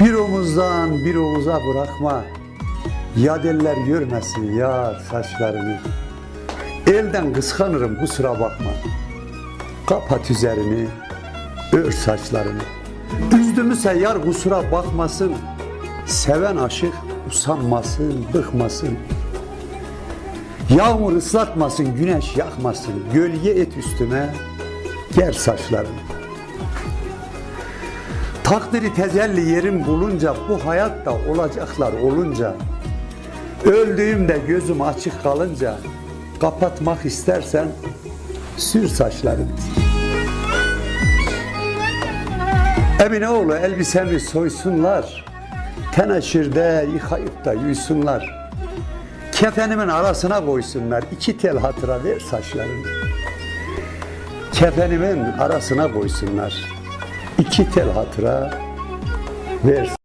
Bir omuzdan bir omuza bırakma. Ya eller görmesin ya saçlarını. Elden kıskanırım kusura bakma. Kapat üzerini, ör saçlarını. Üzdümüse yar kusura bakmasın. Seven aşık usanmasın, bıkmasın. Yağmur ıslatmasın, güneş yakmasın. Gölge et üstüme, ger saçlarını. Takdiri tecelli yerim bulunca bu hayatta olacaklar olunca öldüğümde gözüm açık kalınca kapatmak istersen sür saçlarını. Emine elbisemi soysunlar. Teneşirde yıkayıp da yuysunlar. Kefenimin arasına koysunlar. iki tel hatıra ver saçlarını. Kefenimin arasına koysunlar. İki tel hatıra ver